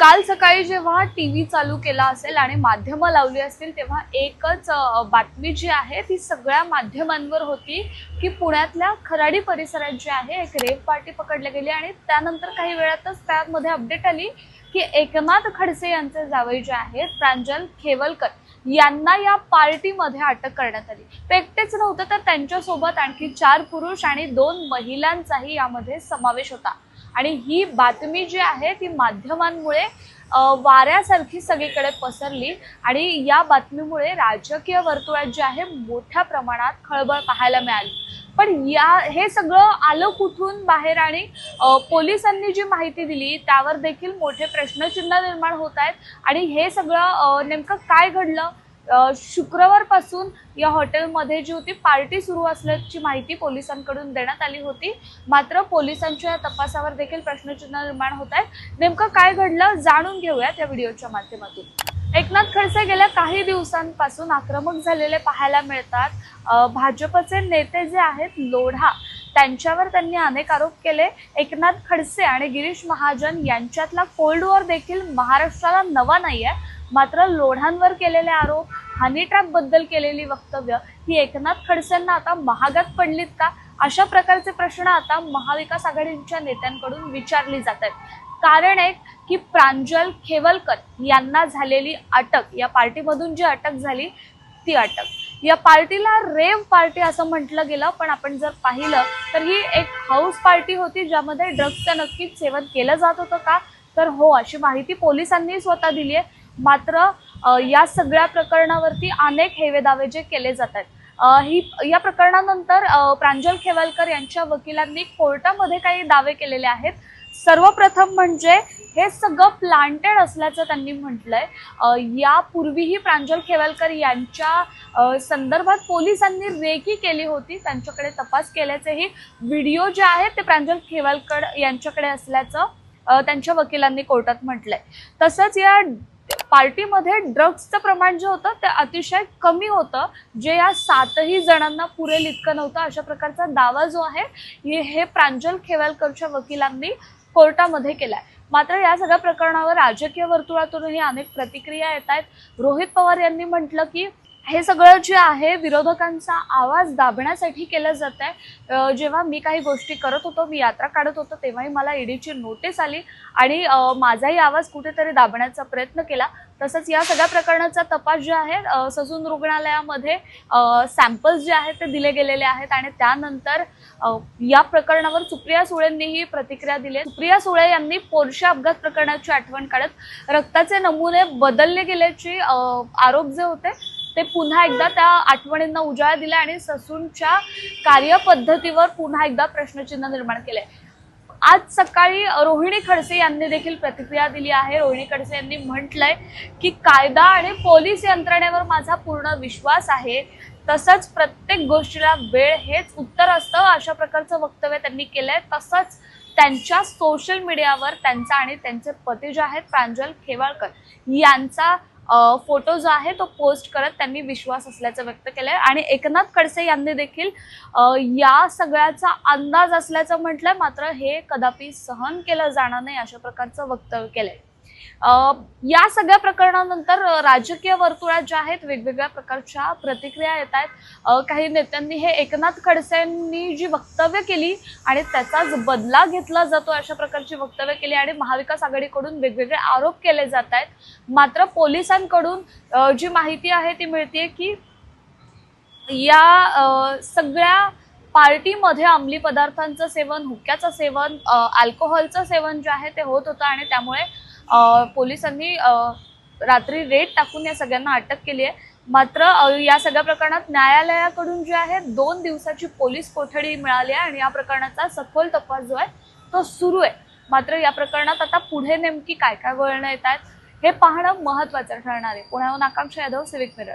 काल सकाळी जेव्हा टी व्ही चालू केला असेल आणि माध्यमं लावली असतील तेव्हा एकच बातमी जी आहे ती सगळ्या माध्यमांवर होती की पुण्यातल्या खराडी परिसरात जी आहे एक रेप पार्टी पकडली गेली आणि त्यानंतर काही वेळातच त्यामध्ये अपडेट आली की एकनाथ खडसे यांचे जावई जे आहेत प्रांजल खेवलकर यांना या पार्टीमध्ये अटक करण्यात आली. ते एकटेच नव्हतं तर त्यांच्यासोबत आणखी चार पुरुष आणि दोन महिलांचाही यामध्ये समावेश होता. आणि ही बातमी जी आहे ती माध्यमांमुळे वाऱ्यासारखी सगळीकडे पसरली आणि या बातमीमुळे राजकीय वर्तुळात जे आहे मोठ्या प्रमाणात खळबळ पाहायला मिळाली. पण या हे सगळं आलं कुठून बाहेर आणि पोलिसांनी जी माहिती दिली त्यावर देखील मोठे प्रश्नचिन्ह निर्माण होत आहेत आणि हे सगळं नेमकं काय घडलं? शुक्रवारपासून या हॉटेलमध्ये जी होती पार्टी सुरू असल्याची माहिती पोलिसांकडून देण्यात आली होती. मात्र पोलिसांच्या या तपासावर देखील प्रश्नचिन्ह निर्माण होत आहेत. नेमकं काय घडलं जाणून घेऊयात या व्हिडिओच्या माध्यमातून. एकनाथ खडसे गेल्या काही दिवसांपासून आक्रमक झालेले पाहायला मिळतात. भाजपचे नेते जे आहेत लोढा त्यांच्यावर त्यांनी अनेक आरोप केले. एकनाथ खडसे आणि गिरीश महाजन यांच्यातला कोल्ड वॉर देखील महाराष्ट्राला नवा नाहीये. मात्र लोढांवर केलेले आरोप हनी ट्रॅपबद्दल केलेली वक्तव्य ही एकनाथ खडसेंना आता महागात पडलीत का? अशा प्रकारचे प्रश्न आता महाविकास आघाडीच्या नेत्यांकडून विचारली जात आहेत. कारण एक की प्रांजल खेवलकर यांना झालेली अटक या पार्टीमधून जी अटक झाली ती अटक. या पार्टीला रेव पार्टी असं म्हटलं गेलं पण आपण जर पाहिलं तर ही एक हाऊस पार्टी होती ज्यामध्ये ड्रग्सचं नक्कीच सेवन केलं जात होतं का? तर हो अशी माहिती पोलिसांनी स्वतः दिली आहे मात्र या सगळ्या प्रकरणावरती अनेक हेवेदावे जे केले जात आहेत. ही या प्रकरणानंतर प्रांजल खेवालकर यांच्या वकिलांनी कोर्टामध्ये काही दावे केलेले आहेत. सर्वप्रथम म्हणजे हे सगळं प्लांटेड असल्याचं त्यांनी म्हटलंय. यापूर्वीही प्रांजल खेवालकर यांच्या संदर्भात पोलिसांनी रेकी केली होती. त्यांच्याकडे तपास केल्याचेही व्हिडिओ जे आहेत ते प्रांजल खेवालकर यांच्याकडे असल्याचं त्यांच्या वकिलांनी कोर्टात म्हटलंय. तसंच या पार्टीमध्ये ड्रग्सचं प्रमाण जे होतं ते अतिशय कमी होतं. जे या सातही जणांना पुरेल इतकं नव्हतं अशा प्रकारचा दावा जो आहे हे- प्रांजल खेवालकरच्या वकिलांनी कोर्टामध्ये केलाय. मात्र या सगळ्या प्रकरणावर राजकीय वर्तुळातूनही अनेक प्रतिक्रिया येत आहेत रोहित पवार यांनी म्हटलं की हे सगळं जे आहे विरोधकांचा आवाज दाबण्यासाठी केलं जात आहे जेव्हा मी काही गोष्टी करत होतो मी यात्रा काढत होतो तेव्हाही मला ईडीची नोटीस आली आणि माझाही आवाज कुठेतरी दाबण्याचा प्रयत्न केला. तसंच या सगळ्या प्रकरणाचा तपास जे आहे ससून रुग्णालयामध्ये सॅम्पल्स जे आहेत ते दिले गेलेले आहेत आणि त्यानंतर या प्रकरणावर सुप्रिया सुळेंनीही प्रतिक्रिया दिली. सुप्रिया सुळे यांनी पोरशा अपघात प्रकरणाची आठवण काढत रक्ताचे नमुने बदलले गेल्याचे आरोप जे होते ते पुन्हा एकदा त्या आठवणींना उजाळा दिला आणि ससूनच्या कार्यपद्धतीवर पुन्हा एकदा प्रश्नचिन्ह निर्माण केलंय आज सकाळी रोहिणी खडसे यांनी देखील प्रतिक्रिया दिली आहे. रोहिणी खडसे यांनी म्हटलंय की कायदा आणि पोलीस यंत्रणेवर माझा पूर्ण विश्वास आहे. तसंच प्रत्येक गोष्टीला वेळ हेच उत्तर असतं. अशा प्रकारचं वक्तव्य त्यांनी केलंय. तसंच त्यांच्या सोशल मीडियावर त्यांचा आणि त्यांचे पती जे आहेत प्रांजल खेवाळकर यांचा फोटो जो आहे तो पोस्ट करत त्यांनी विश्वास असल्याचं व्यक्त केलंय. आणि एकनाथ खडसे यांनी देखील या सगळ्याचा अंदाज असल्याचं म्हटलंय. मात्र हे कदापि सहन केलं जाणार नाही अशा प्रकारचं वक्तव्य केलंय. या सगळ्या प्रकरणानंतर राजकीय वर्तुळात ज्या आहेत वेगवेगळ्या प्रकारच्या प्रतिक्रिया येत आहेत. काही नेत्यांनी हे एकनाथ खडसेंनी जी वक्तव्य केली आणि त्याचाच बदला घेतला जातो अशा प्रकारची वक्तव्य केली आणि महाविकास आघाडीकडून वेगवेगळे आरोप केले जात आहेत. मात्र पोलिसांकडून जी माहिती आहे ती मिळते की या सगळ्या पार्टीमध्ये अंमली पदार्थांचं सेवन हुक्क्याचं सेवन अल्कोहोलचं सेवन जे आहे ते होत होतं आणि त्यामुळे पोलिसांनी रात्री रेड टाकून या सगळ्यांना अटक केली आहे. मात्र या सगळ्या प्रकरणात न्यायालयाकडून जे आहे दोन दिवसाची पोलीस कोठडी मिळाली आहे आणि या प्रकरणाचा सखोल तपास जो आहे तो सुरू आहे. मात्र या प्रकरणात आता पुढे नेमकी काय काय वळणं येत आहेत हे पाहणं महत्वाचं ठरणार आहे. पुण्याहून आकांक्षा यादव सिविक मिरर.